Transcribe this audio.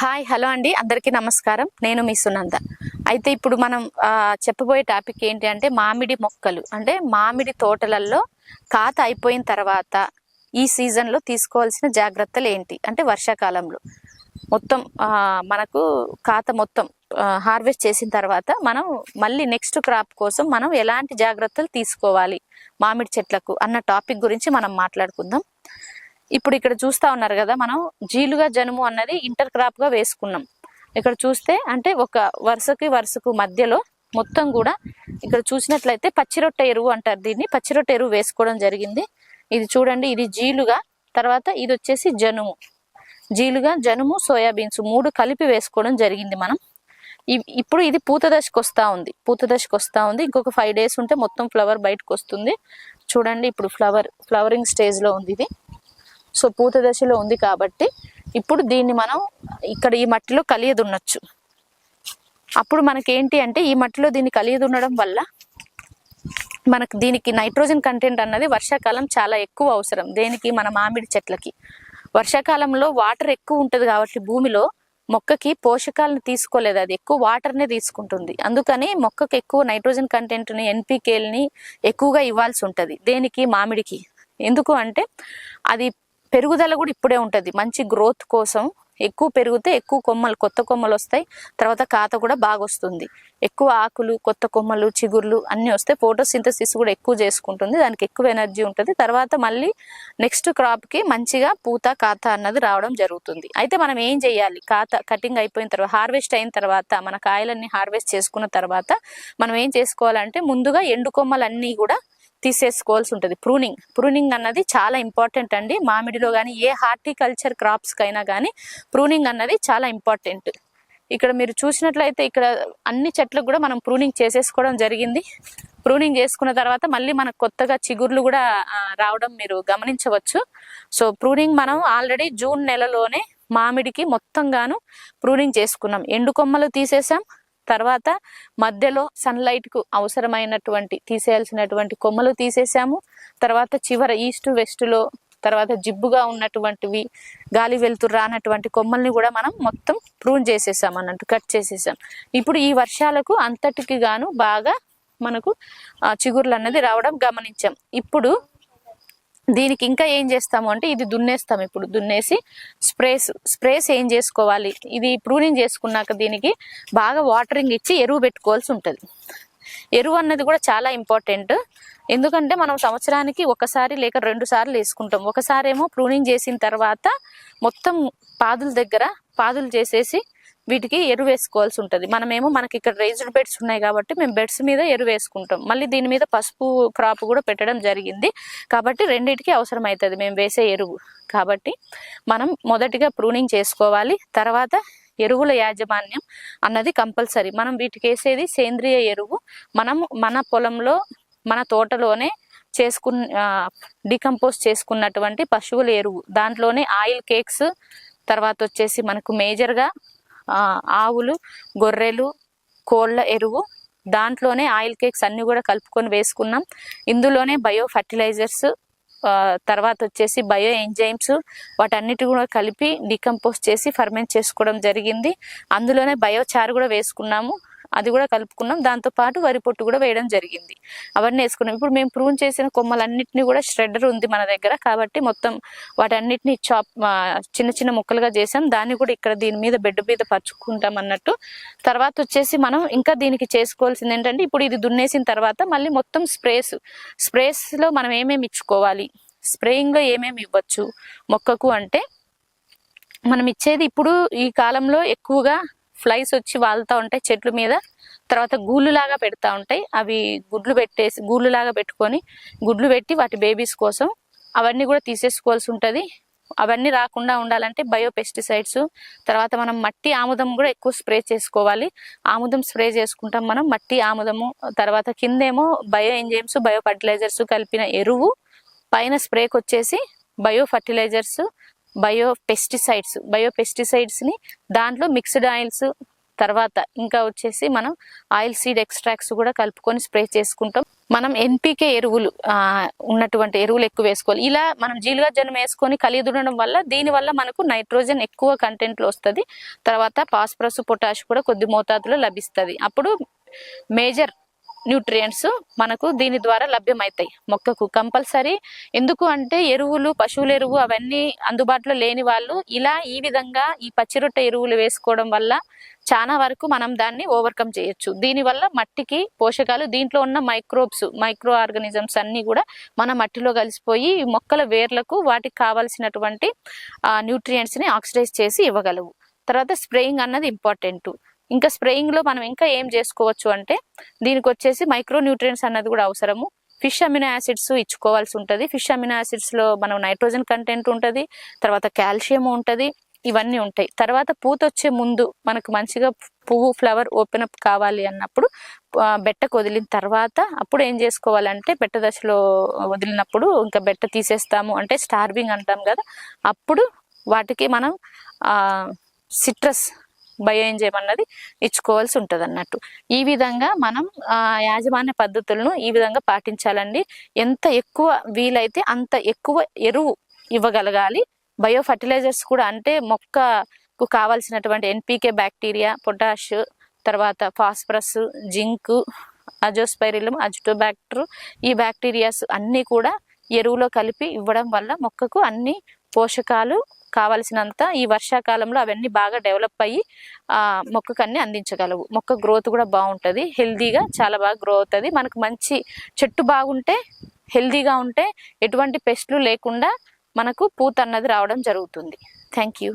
Hi hello అండి. అందరికీ నమస్కారం. నేను మీ సునంద. అయితే ఇప్పుడు మనం చెప్పబోయే టాపిక్ ఏంటి అంటే మామిడి మొక్కలు. అంటే మామిడి తోటలలో కాత అయిపోయిన తర్వాత ఈ సీజన్లో తీసుకోవాల్సిన జాగ్రత్తలు ఏంటి? అంటే వర్షాకాలంలో. మొత్తం మనకు కాత మొత్తం హార్వెస్ట్ చేసిన తర్వాత మనం మళ్ళీ నెక్స్ట్ క్రాప్ కోసం మనం ఎలాంటి జాగ్రత్తలు తీసుకోవాలి మామిడి చెట్లకు అన్న టాపిక్ గురించి మనం మాట్లాడుకుందాం. ఇప్పుడు ఇక్కడ చూస్తా ఉన్నారు కదా మనం జీలుగా జనుము అన్నది ఇంటర్ క్రాప్గా వేసుకున్నాం. ఇక్కడ చూస్తే అంటే ఒక వరుసకి వరుసకు మధ్యలో మొత్తం కూడా ఇక్కడ చూసినట్లయితే పచ్చిరొట్ట ఎరువు అంటారు దీన్ని. పచ్చిరొట్ట ఎరువు వేసుకోవడం జరిగింది. ఇది చూడండి ఇది జీలుగా తర్వాత ఇది వచ్చేసి జనుము. జీలుగా జనుము సోయాబీన్స్ మూడు కలిపి వేసుకోవడం జరిగింది మనం. ఇప్పుడు ఇది పూత దశకు వస్తా ఉంది. పూత దశకు వస్తా ఉంది. ఇంకొక ఫైవ్ డేస్ ఉంటే మొత్తం ఫ్లవర్ బయటకు వస్తుంది. చూడండి ఇప్పుడు ఫ్లవర్ ఫ్లవరింగ్ స్టేజ్లో ఉంది ఇది. సో పూత దశలో ఉంది కాబట్టి ఇప్పుడు దీన్ని మనం ఇక్కడ ఈ మట్టిలో కలియదున్నచ్చు. అప్పుడు మనకేంటి అంటే ఈ మట్టిలో దీన్ని కలియదున్నడం వల్ల మనకు దీనికి నైట్రోజన్ కంటెంట్ అన్నది వర్షాకాలం చాలా ఎక్కువ అవసరం. దేనికి? మన మామిడి చెట్లకి. వర్షాకాలంలో వాటర్ ఎక్కువ ఉంటుంది కాబట్టి భూమిలో మొక్కకి పోషకాలను తీసుకోలేదు. అది ఎక్కువ వాటర్నే తీసుకుంటుంది. అందుకని మొక్కకి ఎక్కువ నైట్రోజన్ కంటెంట్ని ఎన్పికేల్ని ఎక్కువగా ఇవ్వాల్సి ఉంటుంది. దేనికి? మామిడికి. ఎందుకు అంటే అది పెరుగుదల కూడా ఇప్పుడే ఉంటుంది. మంచి గ్రోత్ కోసం ఎక్కువ పెరిగితే ఎక్కువ కొమ్మలు కొత్త కొమ్మలు వస్తాయి. తర్వాత కాత కూడా బాగా వస్తుంది. ఎక్కువ ఆకులు కొత్త కొమ్మలు చిగుర్లు అన్నీ వస్తే ఫోటోసింథసిస్ కూడా ఎక్కువ చేసుకుంటుంది. దానికి ఎక్కువ ఎనర్జీ ఉంటుంది. తర్వాత మళ్ళీ నెక్స్ట్ క్రాప్కి మంచిగా పూత కాత అన్నది రావడం జరుగుతుంది. అయితే మనం ఏం చేయాలి? కాత కటింగ్ అయిపోయిన తర్వాత హార్వెస్ట్ అయిన తర్వాత మన కాయలన్నీ హార్వెస్ట్ చేసుకున్న తర్వాత మనం ఏం చేసుకోవాలంటే ముందుగా ఎండు కొమ్మలన్నీ కూడా తీసేసుకోవాల్సి ఉంటుంది. ప్రూనింగ్ ప్రూనింగ్ అన్నది చాలా ఇంపార్టెంట్ అండి. మామిడిలో కానీ ఏ హార్టికల్చర్ క్రాప్స్కి అయినా కానీ ప్రూనింగ్ అన్నది చాలా ఇంపార్టెంట్ ఇక్కడ మీరు చూసినట్లయితే ఇక్కడ అన్ని చెట్లకు కూడా మనం ప్రూనింగ్ చేసేసుకోవడం జరిగింది. ప్రూనింగ్ చేసుకున్న తర్వాత మళ్ళీ మనకు కొత్తగా చిగుర్లు కూడా రావడం మీరు గమనించవచ్చు. సో ప్రూనింగ్ మనం ఆల్రెడీ జూన్ నెలలోనే మామిడికి మొత్తంగాను ప్రూనింగ్ చేసుకున్నాం. ఎండు కొమ్మలు తీసేసాం. తర్వాత మధ్యలో సన్లైట్కు అవసరమైనటువంటి తీసేయాల్సినటువంటి కొమ్మలు తీసేసాము. తర్వాత చివర ఈస్ట్ వెస్ట్లో తర్వాత జిబ్బుగా ఉన్నటువంటివి గాలి వెలుతురు రానటువంటి కొమ్మల్ని కూడా మనం మొత్తం ప్రూన్ చేసేసాం అన్నట్టు కట్ చేసేసాం. ఇప్పుడు ఈ వర్షాలకు అంతటికి గాను బాగా మనకు చిగుర్లు అన్నది రావడం గమనించాం. ఇప్పుడు దీనికి ఇంకా ఏం చేస్తాము అంటే ఇది దున్నేస్తాం ఇప్పుడు. దున్నేసి స్ప్రేస్ స్ప్రేస్ ఏం చేసుకోవాలి? ఇది ప్రూనింగ్ చేసుకున్నాక దీనికి బాగా వాటరింగ్ ఇచ్చి ఎరువు పెట్టుకోవాల్సి ఉంటుంది. ఎరువు అన్నది కూడా చాలా ఇంపార్టెంట్. ఎందుకంటే మనం సంవత్సరానికి ఒకసారి లేక రెండు సార్లు వేసుకుంటాం. ఒకసారి ఏమో ప్రూనింగ్ చేసిన తర్వాత మొత్తం పాదుల దగ్గర పాదులు చేసేసి వీటికి ఎరువు వేసుకోవాల్సి ఉంటుంది. మనమేమో మనకి ఇక్కడ రేజ్డ్ బెడ్స్ ఉన్నాయి కాబట్టి మేము బెడ్స్ మీద ఎరువు వేసుకుంటాం. మళ్ళీ దీని మీద పసుపు క్రాప్ కూడా పెట్టడం జరిగింది. కాబట్టి రెండింటికి అవసరం అవుతుంది మేము వేసే ఎరువు. కాబట్టి మనం మొదటిగా ప్రూనింగ్ చేసుకోవాలి. తర్వాత ఎరువుల యాజమాన్యం అన్నది కంపల్సరీ. మనం వీటికి వేసేది సేంద్రియ ఎరువు. మనం మన పొలంలో మన తోటలోనే చేసుకున్న డికంపోజ్ చేసుకున్నటువంటి పశువుల ఎరువు. దాంట్లోనే ఆయిల్ కేక్స్ తర్వాత వచ్చేసి మనకు మేజర్గా ఆవులు గొర్రెలు కోళ్ళ ఎరువు దాంట్లోనే ఆయిల్ కేక్స్ అన్ని కూడా కలుపుకొని వేసుకున్నాం. ఇందులోనే బయో ఫర్టిలైజర్స్ తర్వాత వచ్చేసి బయో ఎంజైమ్స్ వాటన్నిటి కూడా కలిపి డికంపోజ్ చేసి ఫర్మెంట్ చేసుకోవడం జరిగింది. అందులోనే బయోచార్ కూడా వేసుకున్నాము. అది కూడా కలుపుకున్నాం. దాంతో పాటు వరి పొట్టు కూడా వేయడం జరిగింది. అవన్నీ వేసుకున్నాం. ఇప్పుడు మేము ప్రూన్ చేసిన కొమ్మలన్నింటినీ కూడా ష్రెడ్డర్ ఉంది మన దగ్గర. కాబట్టి మొత్తం వాటన్నిటిని చాప్ చిన్న చిన్న ముక్కలుగా చేసాం. దాన్ని కూడా ఇక్కడ దీని మీద బెడ్ మీద పరుచుకుంటాం అన్నట్టు. తర్వాత వచ్చేసి మనం ఇంకా దీనికి చేసుకోవాల్సింది ఏంటంటే ఇప్పుడు ఇది దున్నేసిన తర్వాత మళ్ళీ మొత్తం స్ప్రేస్ స్ప్రేస్లో మనం ఏమేమి ఇచ్చుకోవాలి? స్ప్రేయింగ్లో ఏమేమి ఇవ్వచ్చు? మొక్కకు అంటే మనం ఇచ్చేది ఇప్పుడు ఈ కాలంలో ఎక్కువగా ఫ్లైస్ వచ్చి వాళ్తూ ఉంటాయి చెట్ల మీద. తర్వాత గూళ్ళు లాగా పెడతా ఉంటాయి. అవి గుడ్లు పెట్టేసి గూళ్ళు లాగా పెట్టుకొని గుడ్లు పెట్టి వాటి బేబీస్ కోసం అవన్నీ కూడా తీసేసుకోవాల్సి ఉంటుంది. అవన్నీ రాకుండా ఉండాలంటే బయో పెస్టిసైడ్స్ తర్వాత మనం మట్టి ఆముదం కూడా ఎక్కువ స్ప్రే చేసుకోవాలి. ఆముదం స్ప్రే చేసుకుంటాం మనం. మట్టి ఆముదము తర్వాత కిందేమో బయో ఎంజైమ్స్ బయో ఫర్టిలైజర్స్ కలిపిన ఎరువు పైన స్ప్రేకి వచ్చేసి bio fertilisers bio pesticides bio పెస్టిసైడ్స్ని దాంట్లో మిక్స్డ్ ఆయిల్స్ తర్వాత ఇంకా వచ్చేసి మనం ఆయిల్ సీడ్ ఎక్స్ట్రాక్ట్స్ కూడా కలుపుకొని స్ప్రే చేసుకుంటాం. మనం ఎన్పికే ఎరువులు ఉన్నటువంటి ఎరువులు ఎక్కువ వేసుకోవాలి. ఇలా మనం జీలుగా జనం వేసుకొని కలిగి దున్నడం వల్ల దీనివల్ల మనకు నైట్రోజన్ ఎక్కువ కంటెంట్లో వస్తుంది. తర్వాత పాస్పరస్ పొటాష్ కూడా కొద్ది మోతాదులో లభిస్తుంది. అప్పుడు మేజర్ న్యూట్రియంట్స్ మనకు దీని ద్వారా లభ్యమవుతాయి మొక్కకు కంపల్సరీ. ఎందుకు అంటే ఎరువులు పశువుల ఎరువు అవన్నీ అందుబాటులో లేని వాళ్ళు ఇలా ఈ విధంగా ఈ పచ్చిరొట్ట ఎరువులు వేసుకోవడం వల్ల చాలా వరకు మనం దాన్ని ఓవర్కమ్ చేయొచ్చు. దీనివల్ల మట్టికి పోషకాలు దీంట్లో ఉన్న మైక్రోబ్స్ మైక్రో ఆర్గనిజమ్స్ అన్నీ కూడా మన మట్టిలో కలిసిపోయి మొక్కల వేర్లకు వాటికి కావాల్సినటువంటి న్యూట్రియంట్స్ని ఆక్సిడైజ్ చేసి ఇవ్వగలవు. తర్వాత స్ప్రేయింగ్ అన్నది ఇంపార్టెంట్ ఇంకా స్ప్రేయింగ్లో మనం ఇంకా ఏం చేసుకోవచ్చు అంటే దీనికి వచ్చేసి మైక్రోన్యూట్రియన్స్ అన్నది కూడా అవసరము. ఫిష్ అమినో యాసిడ్స్ ఇచ్చుకోవాల్సి ఉంటుంది. ఫిష్ అమినో యాసిడ్స్లో మనం నైట్రోజన్ కంటెంట్ ఉంటుంది తర్వాత కాల్షియం ఉంటుంది ఇవన్నీ ఉంటాయి. తర్వాత పూత వచ్చే ముందు మనకు మంచిగా పువ్వు ఫ్లవర్ ఓపెన్ అప్ కావాలి అన్నప్పుడు బెట్టకు వదిలిన తర్వాత అప్పుడు ఏం చేసుకోవాలంటే బెట్ట దశలో వదిలినప్పుడు ఇంకా బెట్ట తీసేస్తాము. అంటే స్టార్వింగ్ అంటాం కదా అప్పుడు వాటికి మనం సిట్రస్ బయో ఎంజైమ్ అన్నది ఇచ్చుకోవాల్సి ఉంటుంది అన్నట్టు ఈ విధంగా మనం యాజమాన్య పద్ధతులను ఈ విధంగా పాటించాలండి. ఎంత ఎక్కువ వీలైతే అంత ఎక్కువ ఎరువు ఇవ్వగలగాలి. బయో ఫర్టిలైజర్స్ కూడా అంటే మొక్కకు కావాల్సినటువంటి ఎన్పికే బ్యాక్టీరియా పొటాష్ తర్వాత ఫాస్ఫరస్ జింక్ అజోస్పైరిలం అజిటోబ్యాక్టర్ ఈ బ్యాక్టీరియాస్ అన్నీ కూడా ఎరువులో కలిపి ఇవ్వడం వల్ల మొక్కకు అన్ని పోషకాలు కావలసినంత ఈ వర్షాకాలంలో అవన్నీ బాగా డెవలప్ అయ్యి ఆ మొక్కకు అన్ని అందించగలవు. మొక్క గ్రోత్ కూడా బాగుంటుంది. హెల్దీగా చాలా బాగా గ్రో అవుతుంది. మనకు మంచి చెట్టు బాగుంటే హెల్దీగా ఉంటే ఎటువంటి పెస్ట్లు లేకుండా మనకు పూత అన్నది రావడం జరుగుతుంది. Thank you.